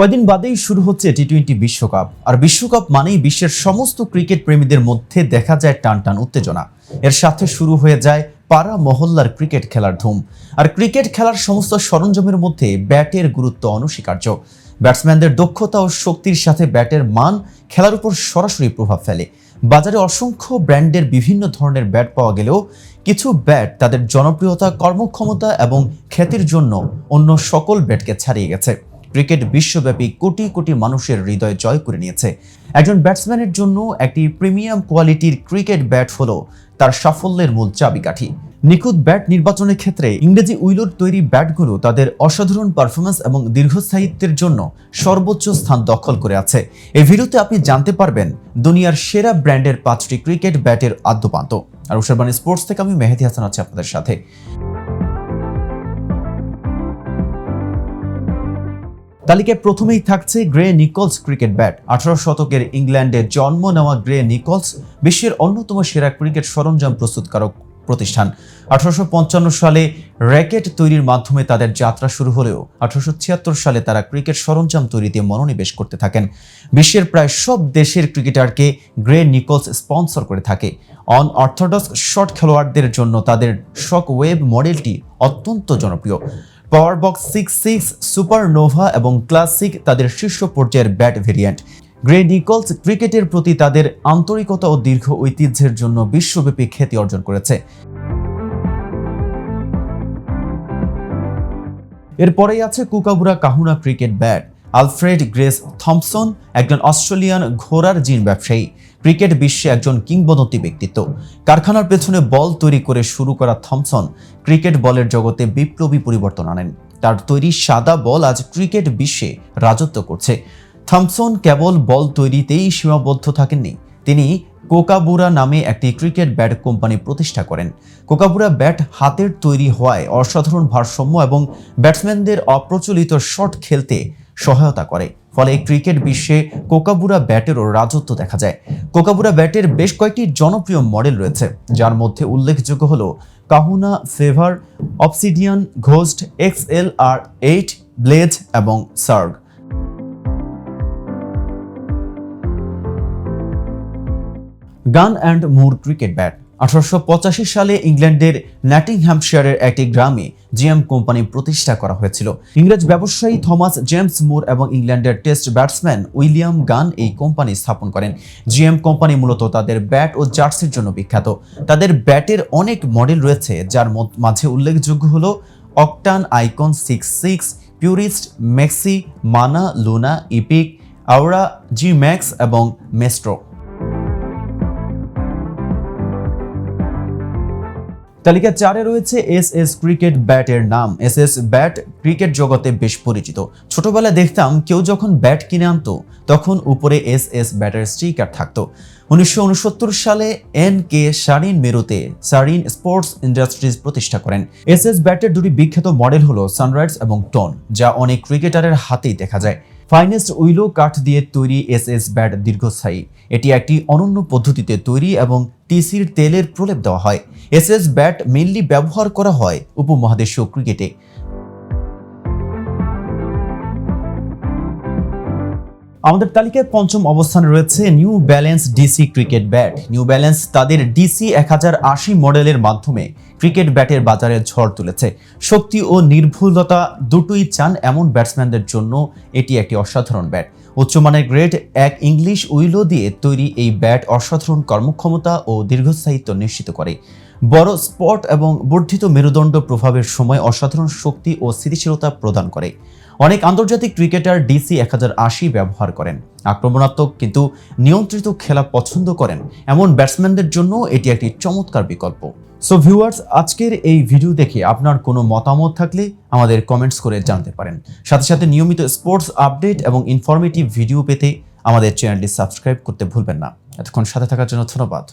কয়দিন বাদেই শুরু হচ্ছে টি টোয়েন্টি বিশ্বকাপ। আর বিশ্বকাপ মানেই বিশ্বের সমস্ত ক্রিকেট প্রেমীদের মধ্যে দেখা যায় টান টান উত্তেজনা। এর সাথে শুরু হয়ে যায় পাড়া মহল্লার ক্রিকেট খেলার ধুম। আর ক্রিকেট খেলার সমস্ত সরঞ্জামের মধ্যে ব্যাটের গুরুত্ব অনস্বীকার্য। ব্যাটসম্যানদের দক্ষতা ও শক্তির সাথে ব্যাটের মান খেলার উপর সরাসরি প্রভাব ফেলে। বাজারে অসংখ্য ব্র্যান্ডের বিভিন্ন ধরনের ব্যাট পাওয়া গেলেও কিছু ব্যাট তাদের জনপ্রিয়তা, কর্মক্ষমতা এবং খ্যাতির জন্য অন্য সকল ব্যাটকে ছাড়িয়ে গেছে। ক্রিকেট বিশ্বব্যাপী কোটি কোটি মানুষের হৃদয় জয় করে নিয়েছে। একজন ব্যাটসম্যানের জন্য একটি প্রিমিয়াম কোয়ালিটির ক্রিকেট ব্যাট হলো তার সাফল্যের মূল চাবিকাঠি। নিখুঁত ব্যাট নির্বাচনের ক্ষেত্রে ইংরেজি উইলোর তৈরি ব্যাটগুলো তাদের অসাধারণ পারফরমেন্স এবং দীর্ঘস্থায়িত্বের জন্য সর্বোচ্চ স্থান দখল করে আছে। এই ভিডিওতে আপনি জানতে পারবেন দুনিয়ার সেরা ব্র্যান্ডের পাঁচটি ক্রিকেট ব্যাটের আদ্যপান্ত। আর উষারবাণী স্পোর্টস থেকে আমি মেহেদি হাসান আছি আপনাদের সাথে। তালিকায় প্রথমেই থাকছে গ্রে নিকলস ক্রিকেট ব্যাট। আঠারো শতকের ইংল্যান্ডে জন্ম নেওয়া গ্রে নিকলস বিশ্বের অন্যতম সেরা ক্রিকেট সরঞ্জাম প্রস্তুতকারক প্রতিষ্ঠান। আঠারোশো পঞ্চান্ন সালে র্যাকেট তৈরির মাধ্যমে তাদের যাত্রা শুরু হলেও আঠারোশো ছিয়াত্তর সালে তারা ক্রিকেট সরঞ্জাম তৈরিতে মনোনিবেশ করতে থাকেন। বিশ্বের প্রায় সব দেশের ক্রিকেটারকে গ্রে নিকলস স্পন্সর করে থাকে। অন অর্থোডক্স শর্ট খেলোয়াড়দের জন্য তাদের শক ওয়েব মডেলটি অত্যন্ত জনপ্রিয়। Power box six six super nova এবং ক্লাসিক তাদের শীর্ষ পর্যায়ের ব্যাট ভেরিয়েন্ট। গ্রে নিকলস ক্রিকেটের প্রতি তাদের আন্তরিকতা ও দীর্ঘ ঐতিহ্যের জন্য বিশ্বব্যাপী খ্যাতি অর্জন করেছে। এরপরেই আছে Kookaburra Kahuna cricket bat. Alfred Grace Thomson, একজন অস্ট্রেলিয়ান ঘোড়ার জিন ব্যবসায়ী। ক্রিকেট বিশ্বে একজন কিংবদন্তি ব্যক্তিত্ব। কারখানার পেছনে বল তৈরি করে শুরু করা থমসন ক্রিকেট বলের জগতে বিপ্লবী পরিবর্তন আনেন। তার তৈরি সাদা বল আজ ক্রিকেট বিশ্বে রাজত্ব করছে। থমসন কেবল বল তৈরিতেই সীমাবদ্ধ থাকেননি, তিনি কোকাবুরা নামে একটি ক্রিকেট ব্যাট কোম্পানি প্রতিষ্ঠা করেন। কোকাবুরা ব্যাট হাতের তৈরি হওয়ায় অসাধারণ ভারসাম্য এবং ব্যাটসম্যানদের অপ্রচলিত শট খেলতে সহায়তা করে। ফলে ক্রিকেট বিশ্বে কোকাবুরা ব্যাটেরও রাজত্ব দেখা যায়। কোকাবুরা ব্যাটের বেশ কয়েকটি জনপ্রিয় মডেল রয়েছে, যার মধ্যে উল্লেখযোগ্য হল Kahuna favour, Obsidian Ghost, X L R eight, Blaze এবং সার্গ। গান অ্যান্ড মুর ক্রিকেট ব্যাট। আঠারোশো পঁচাশি সালে ইংল্যান্ডের ন্যাটিংহ্যামশায়ারের একটি গ্রামে জিএম কোম্পানি প্রতিষ্ঠা করা হয়েছিল। ইংরেজ ব্যবসায়ী থমাস জেমস মুর এবং ইংল্যান্ডের টেস্ট ব্যাটসম্যান উইলিয়াম গান এই কোম্পানি স্থাপন করেন। জিএম কোম্পানি মূলত তাদের ব্যাট ও জার্সির জন্য বিখ্যাত। তাদের ব্যাটের অনেক মডেল রয়েছে, যার মাঝে উল্লেখযোগ্য হল Octane Icon six six, Purist Maxi, Mana, Luna, Epic, Aura G Max এবং মেস্ট্রো। তালিকা চারে রয়েছে এস এস ক্রিকেট ব্যাটের নাম। এস এস ব্যাট ক্রিকেট জগতে বেশ পরিচিত। ছোটবেলায় দেখতাম কেউ যখন ব্যাট কিনে আনতো, তখন উপরে এস এস ব্যাটের স্টিকার থাকতো। উনিশশো উনসত্তর সালে এন কে সারিন মেরুতে সারিন স্পোর্টস ইন্ডাস্ট্রিজ প্রতিষ্ঠা করেন। এস এস ব্যাটের দুটি বিখ্যাত মডেল হলো সানরাইজ এবং টন যা অনেক ক্রিকেটারের হাতেই দেখা যায়। ফাইনেস্ট উইলো কাঠ দিয়ে তৈরি এস এস ব্যাট দীর্ঘস্থায়ী। এটি একটি অনন্য পদ্ধতিতে তৈরি এবং টিসির তেলের প্রলেপ দেওয়া হয়। এস এস ব্যাট মেনলি ব্যবহার করা হয় উপমহাদেশীয় ক্রিকেটে। আমাদের তালিকায় পঞ্চম অবস্থানে রয়েছে New Balance DC cricket bat New Balance তাদের ডিসি এক হাজার আশি মডেলের মাধ্যমে ক্রিকেট ব্যাটের বাজারে ঝড় তুলেছে। শক্তি ও নির্ভুলতা দুটোই চান এমন ব্যাটসম্যানদের জন্য এটি একটি অসাধারণ ব্যাট। উচ্চমানের গ্রেড এক ইংলিশ উইলো দিয়ে তৈরি এই ব্যাট অসাধারণ কর্মক্ষমতা ও দীর্ঘস্থায়িত্ব নিশ্চিত করে। বড় স্পট এবং বর্ধিত মেরুদণ্ড প্রভাবের সময় অসাধারণ শক্তি ও স্থিতিশীলতা প্রদান করে। অনেক আন্তর্জাতিক ক্রিকেটার ডিসি এক হাজার আশি ব্যবহার করেন। আক্রমণাত্মক কিন্তু নিয়ন্ত্রিত খেলা পছন্দ করেন। এমন ব্যাটসম্যানদের জন্য এটি একটি চমৎকার বিকল্প। সো ভিউয়ার্স আজকের এই ভিডিও দেখে আপনার কোনো মতামত থাকলে আমাদের কমেন্টস করে জানতে পারেন। সাথে সাথে নিয়মিত স্পোর্টস আপডেট এবং ইনফরমেটিভ ভিডিও পেতে আমাদের চ্যানেলটি সাবস্ক্রাইব করতে ভুলবেন না। এতক্ষণ সাথে থাকার জন্য ধন্যবাদ।